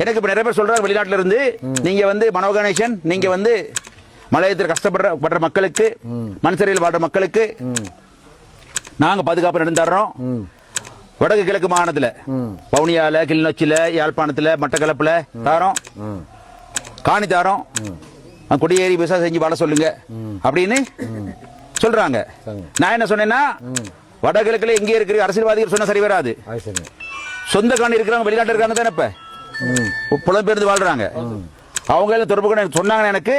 எனக்கு இப்ப நிறைய பேர் சொல்றாங்க வெளிநாட்டுல இருந்து நீங்க வந்து மனோ கணேசன் நீங்க வந்து மலையத்தில் கஷ்டப்படுற படுற மக்களுக்கு மண் சரியில் வாழ்ற மக்களுக்கு நாங்க பாதுகாப்பு நடந்து தர்றோம் வடக்கு கிழக்கு மாகாணத்துல வவுனியால கிளிநொச்சியில யாழ்ப்பாணத்துல மட்டக்களப்புல தாரோம் காணி தாரோம் குடியேறி விவசாயம் செஞ்சு வாழ சொல்லுங்க. அப்படின்னு சொல்றாங்க. நான் என்ன சொன்னேன்னா வடகிழக்குல எங்கே இருக்கிற அரசியல்வாதிகள் சொன்னா சரி வராது. சொந்த காணி இருக்கிறவங்க வெளிநாட்டு இருக்காங்க தானே இப்ப? புலம்பெயர்ந்து வாழ்றாங்க. அவங்க எல்லாம் தொடர்பு எனக்கு சொன்னாங்க எனக்கு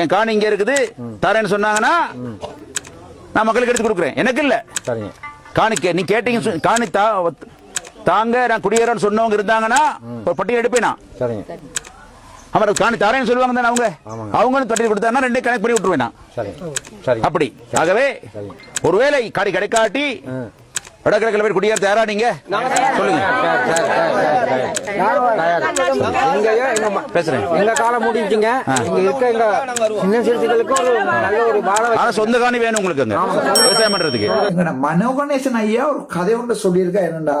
என் காணி இங்க இருக்குது தரேன்னு சொன்னாங்கன்னா நான் மக்களுக்கு எடுத்து கொடுக்குறேன். எனக்கு இல்ல. காணி நீ கேட்டீங்க காணி தா தாங்க நான் குடியேறேன்னு சொன்னவங்க இருந்தாங்கன்னா ஒரு பட்டியல் எடுப்பேன் அவர் காணி தரேன்னு சொல்லுவாங்க தானே அவங்க. அவங்களும் பட்டியல் கொடுத்தாங்கன்னா ரெண்டே கணக்கு பண்ணி விட்டுருவேன் அப்படி. ஆகவே ஒருவேளை காடி கிடைக்காட்டி வடகிழக்கில் போய் குடியேற தயாரா நீங்க? சொல்லுங்க. பேசுறேன். எங்க காலம் முடிஞ்சுங்க. இங்க இருக்க எங்க சின்ன சிறுத்தைகளுக்கு ஒரு நல்ல ஒரு வாழ ஆனா சொந்த காணி வேணும் உங்களுக்கு அங்க. விவசாயம் பண்றதுக்கு. மனோகணேசன் ஐயா ஒரு கதை ஒன்று சொல்லியிருக்கா என்னடா?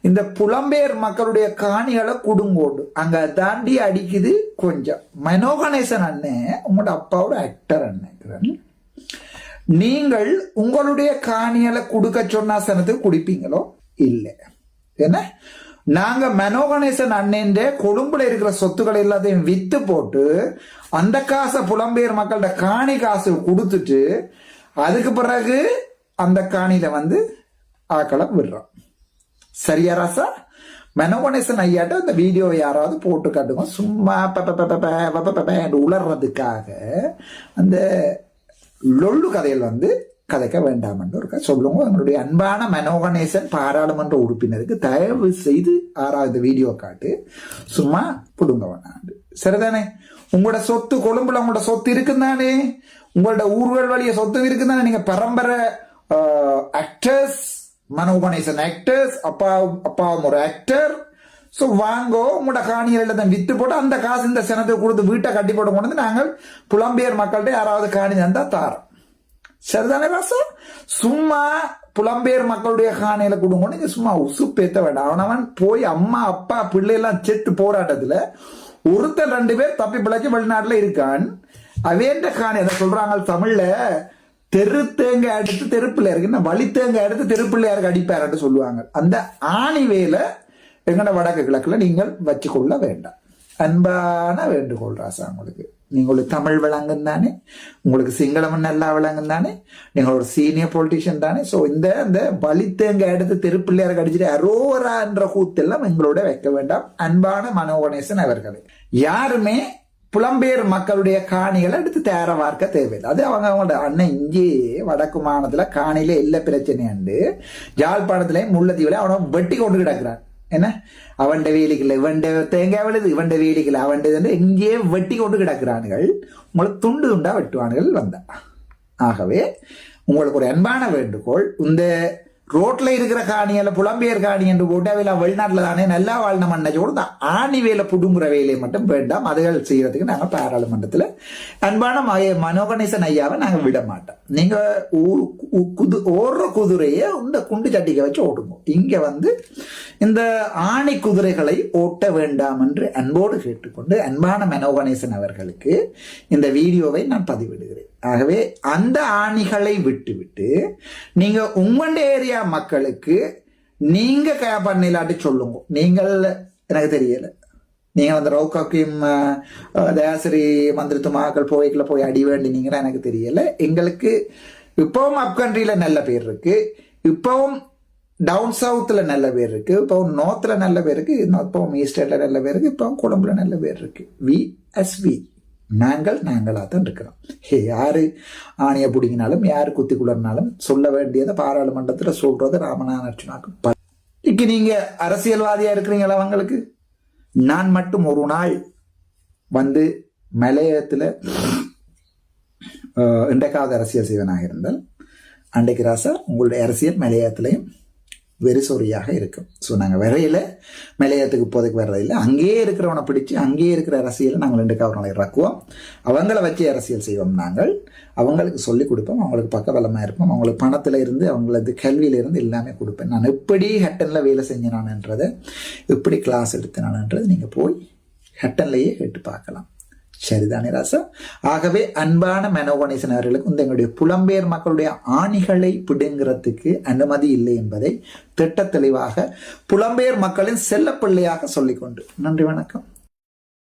இந்த புலம்பெயர் மக்களுடைய காணிகளை குடுங்கோடு. அங்க தாண்டி அடிக்குது கொஞ்சம். மனோகணேசன் அண்ணன் உங்களோட அப்பாவோட ஆக்டர் அண்ணன் நீங்கள் உங்களுடைய காணியலை கொடுக்க சொன்னா சனத்துக்கு குடிப்பீங்களோ இல்லை என்ன நாங்க மனோகணேசன் அண்ணன்ற கொழும்புல இருக்கிற சொத்துக்களை எல்லாத்தையும் வித்து போட்டு அந்த காசை புலம்பெயர் மக்கள்கிட்ட காணி காசு கொடுத்துட்டு அதுக்கு பிறகு அந்த காணியில வந்து ஆக்களை விடுறோம் சரியா ராசா மனோகணேசன் ஐயாட்ட அந்த வீடியோவை யாராவது போட்டு காட்டுவோம் சும்மா உலர்றதுக்காக அந்த லொள்ளு கதையில் வந்து கதைக்க வேண்டாம் என்று இருக்கா சொல்லுங்க எங்களுடைய அன்பான மனோகணேசன் பாராளுமன்ற உறுப்பினருக்கு தயவு செய்து ஆறாவது வீடியோ காட்டு. சும்மா புடுங்க வேணாண்டு சரிதானே? உங்களோட சொத்து கொழும்புல உங்களோட சொத்து இருக்குந்தானே? உங்களோட ஊர்கள் வழிய சொத்து இருக்குதானே நீங்க பரம்பரை ஆக்டர்ஸ் மனோகணேசன் ஆக்டர்ஸ் அப்பா அப்பாவும் ஒரு ஆக்டர் ஸோ வாங்கோ உங்களோட காணிகள் எல்லாத்தையும் வித்து போட்டு அந்த காசு இந்த சனத்தை கொடுத்து வீட்டை கட்டி போட கொண்டு வந்து நாங்கள் புலம்பெயர் மக்கள்கிட்ட யாராவது காணி தந்தா தாரோம். சரிதானே ராசா சும்மா புலம்பெயர் மக்களுடைய காணியில கொடுங்க நீங்க சும்மா உசுப்பேத்த வேண்டாம். அவனவன் போய் அம்மா அப்பா பிள்ளை எல்லாம் செத்து போராட்டத்துல ஒருத்தர் ரெண்டு பேர் தப்பி பிழைச்சி வெளிநாட்டுல இருக்கான். அவேண்ட காணி? அதை சொல்றாங்க தமிழ்ல தெரு தேங்காய் எடுத்து தெருப்பிள்ளையாருக்கு என்ன வழி தேங்காய் எடுத்து தெருப்பிள்ளையாருக்கு அடிப்பாருன்னு சொல்லுவாங்க. அந்த ஆணி வேலை எங்கட வடக்கு கிழக்குல நீங்கள் வச்சுக்கொள்ள வேண்டாம். அன்பான வேண்டுகோள் ராசா உங்களுக்கு. உங்களுக்கு தமிழ் விளங்கும் தானே? உங்களுக்கு சிங்களம் நல்லா விளங்கும் தானே? நீங்கள் ஒரு சீனியர் பொலிட்டிஷியன் தானே? ஸோ இந்த இந்த வலித்தேங்க எடுத்து திருப்பிள்ளையார் கடிச்சிட்டு அரோரா என்ற கூத்தெல்லாம் எங்களோட வைக்க வேண்டாம். அன்பான மனோகணேசன் அவர்களே. யாருமே புலம்பெயர் மக்களுடைய காணிகளை எடுத்து தேர வார்க்க தேவையில்லை. அது அவங்க அவங்களோட அண்ணன் இங்கே வடக்கு மாநிலத்தில் காணியில எல்லா பிரச்சனையாண்டு. யாழ்ப்பாணத்திலையும் முள்ளத்தீவுல அவனை வெட்டி கொண்டு கிடக்குறான். என்ன? அவண்ட வேலிகள் இவன்ட தேங்காய் விழுது இவன்ட வேலிக்கல அவன்ட எங்கேயே வெட்டி கொண்டு கிடக்கிறானுகள் உங்களை துண்டு துண்டா வெட்டுவானுகள் வந்தா. ஆகவே உங்களுக்கு ஒரு அன்பான வேண்டுகோள் இந்த ரோட்ல இருக்கிற காணியில புலம்பெயர் காணி என்று போட்டு அவையெல்லாம் வெளிநாட்டுல தானே நல்லா வாழ்ந்த மண்ணை கூட ஆணி வேலை புடுங்குற வேலையை மட்டும் வேண்டாம். அதுகள் செய்யறதுக்கு நாங்க பாராளுமன்றத்துல அன்பான ம- மனோகணேசன் ஐயாவை நாங்க விட மாட்டோம். நீங்க உ- குது ஓடுற குதிரையை இந்த குண்டு சட்டிக்க வச்சு ஓடுங்க இங்க வந்து இந்த ஆணி குதிரைகளை ஓட்ட வேண்டாம் என்று அன்போடு கேட்டுக்கொண்டு அன்பான மனோகணேசன் அவர்களுக்கு இந்த வீடியோவை நான் பதிவிடுகிறேன். ஆகவே அந்த ஆணிகளை விட்டுவிட்டு நீங்க உங்களுடைய ஏரியா மக்களுக்கு நீங்க க பண்ணிலாட்டி சொல்லுங்க. நீங்கள் எனக்கு தெரியல. நீங்கள் அந்த ரவுகாக்கையும் தயாசிரி மந்திரித்துமாக்கள் போய்க்குள்ள போய் அடி வேண்டினீங்கன்னா எனக்கு தெரியல. எங்களுக்கு இப்பவும் அப் கண்ட்ரியில் நல்ல பேர் இருக்கு. இப்பவும் டவுன் சவுத்தில் நல்ல பேர் இருக்கு. இப்போவும் நோர்த்ல நல்ல பேர் இருக்கு. இப்பவும் ஈஸ்டர்ல நல்ல பேர் இருக்கு. இப்பவும் கொழும்புல நல்ல பேர் இருக்கு. வி எஸ் வி நாங்கள் நாங்களாக தான் இருக்கிறோம். ஹே யார் ஆணையை பிடிங்கினாலும் யார் குத்தி குளர்னாலும் சொல்ல வேண்டியதை பாராளுமன்றத்தில் சொல்றது ராமநாதன் அர்ச்சுனாக்கு இன்னைக்கு நீங்க அரசியல்வாதியா இருக்கிறீங்களா அவங்களுக்கு? நான் மட்டும் ஒரு நாள் வந்து மலையத்தில் இன்றைக்காவது அரசியல் செய்வனாக இருந்தால் அன்றைக்கு ராசா உங்களுடைய அரசியல் மலையத்திலையும் வெறிசொறியாக இருக்கும். ஸோ நாங்கள் வரையில நிலையத்துக்கு இப்போதைக்கு வர்றதில்லை அங்கேயே இருக்கிறவனை பிடிச்சி அங்கேயே இருக்கிற அரசியலை நாங்கள் ரெண்டு கவர்களை இறக்குவோம். அவங்கள வச்சு அரசியல் செய்வோம் நாங்கள். அவங்களுக்கு சொல்லிக் கொடுப்போம். அவங்களுக்கு பக்க பலமாக இருப்போம். அவங்களுக்கு பணத்தில் இருந்து அவங்களது கல்வியிலிருந்து எல்லாமே கொடுப்பேன். நான் எப்படி ஹட்டனில் வேலை செஞ்சேனான்ன்றதை எப்படி கிளாஸ் எடுத்தேனான்ன்றது நீங்கள் போய் ஹட்டன்லேயே கேட்டு பார்க்கலாம். சரிதானே ராசா? ஆகவே அன்பான மனோகணேசன் அவர்களுக்கு இந்த எங்களுடைய புலம்பெயர் மக்களுடைய ஆணிகளை பிடுங்கிறதுக்கு அனுமதி இல்லை என்பதை திட்ட தெளிவாக புலம்பெயர் மக்களின் செல்லப்பிள்ளையாக சொல்லிக்கொண்டு. நன்றி வணக்கம்.